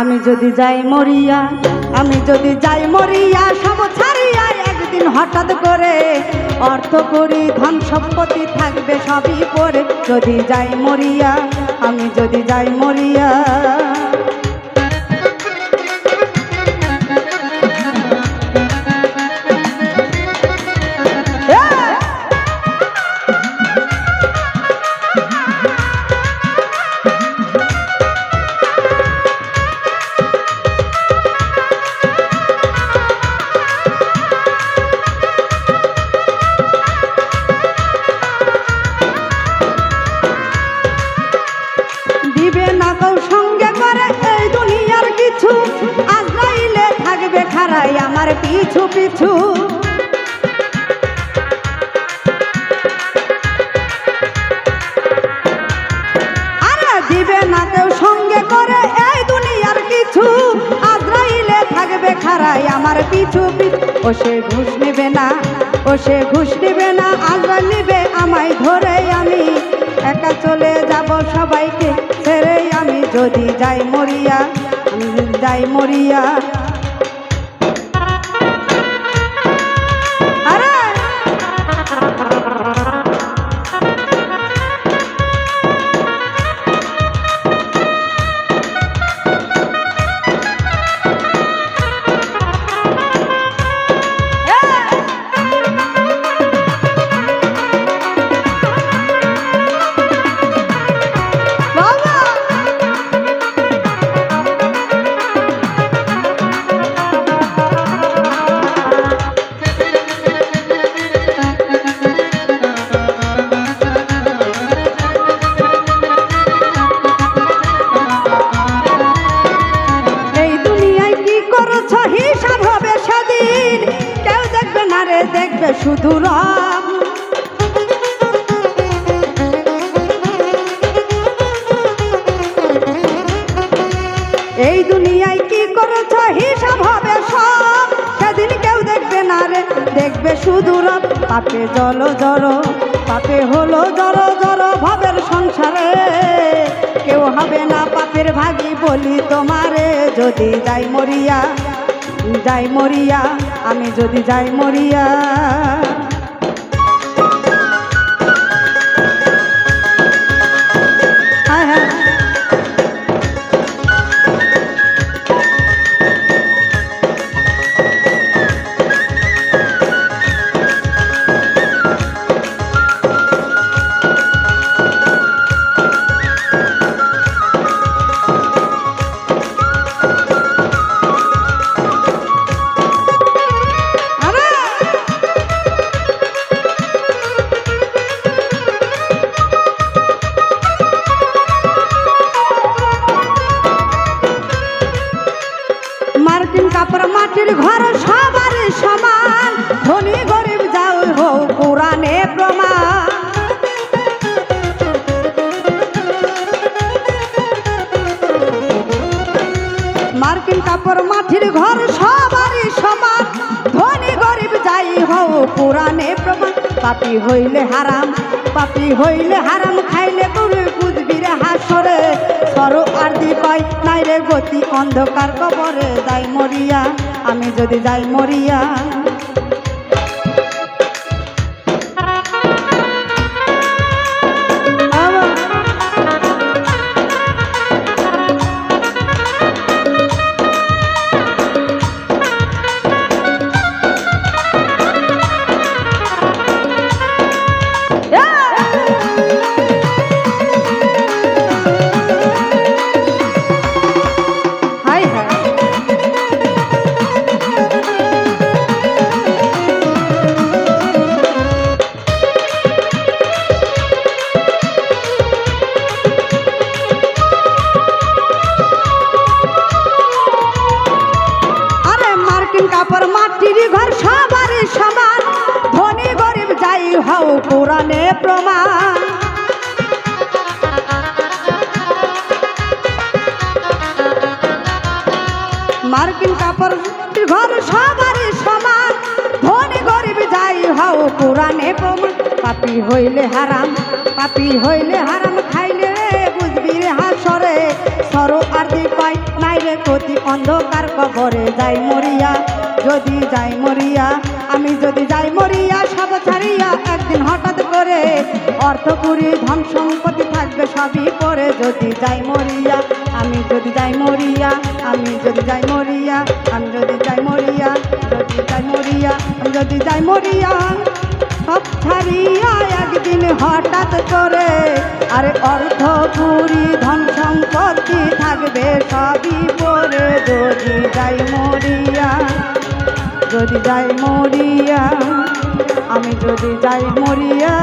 আমি যদি যাই মরিয়া, আমি যদি যাই মরিয়া, সব ছাড়িয়া একদিন হঠাৎ করে অর্থ করি, ধন সম্পত্তি থাকবে সবই পরে। যদি যাই মরিয়া, আমি যদি যাই মরিয়া পিছু পিছু। আরে দিবে না কেউ সঙ্গে করে এই দুনিয়ার কিছু। আজরাইলে থাকবে খারাই আমার পিছু পিছু ও সে ঘুষ নেবে না, ও সে ঘুষ নেবে না আজরা নিবে আমায় ধরে আমি। একা চলে যাব সবাইকে ছেড়ে আমি, যদি যাই মরিয়া যাই মরিয়া। শুধু রব এই দুনিয়ায় কি করছ হিসাব হবে সব? সেদিন কেউ দেখবে না রে, দেখবে শুধু রব পাপে জল জড় পাপে হলো জড় জড় ভাবের সংসারে। কেউ হবে না পাপের ভাগি বলি তোমারে, যদি যাই মরিয়া যাই মরিয়া আমি যদি যাই মরিয়া মাটির ঘর সবারই সমান। ধনী গরিব যাও হও কোরআনে প্রমাণ। মার্কিন কাপড় মাটির ঘর সবারই সমান। ধনী গরিব যাই হও কোরআনে প্রমাণ। পাপি হইলে হারাম, পাপি হইলে হারাম, খাইলে গরু বুঝবি রে হাসরে। সর আর দি পাই নাই রে গতি অন্ধকার কবরে, যাই মরিয়া। আমি যদি যাই মরিয়া হও কোরআনে প্রমাণ। মার্কিন কাপড় ঘর সবারই সমান। ধনী গরিব যাই হও কোরআনে প্রমাণ। পাপি হইলে হারাম, পাপি হইলে হারাম। খাইলে বুঝবি হাসরে। সর আর দি পাই নাই রে ক্ষতি অন্ধকার কবরে যাই মরিয়া। যদি যাই মরিয়া, আমি যদি যাই মরিয়া সব ছাড়িয়া একদিন হঠাৎ করে অর্থপুরি ধন সম্পত্তি থাকবে সবই পরে। যদি যাই মরিয়া, আমি যদি যাই মরিয়া, আমি যদি যাই মরিয়া, আমি যদি যাই মরিয়া, যদি যাই মরিয়া, আমি যদি যাই মরিয়া। সব ছাড়িয়া একদিন হঠাৎ করে আরে অর্থপুরি ধন সম্পত্তি থাকবে সবই যাই মরিয়া আমি যদি যাই মরিয়া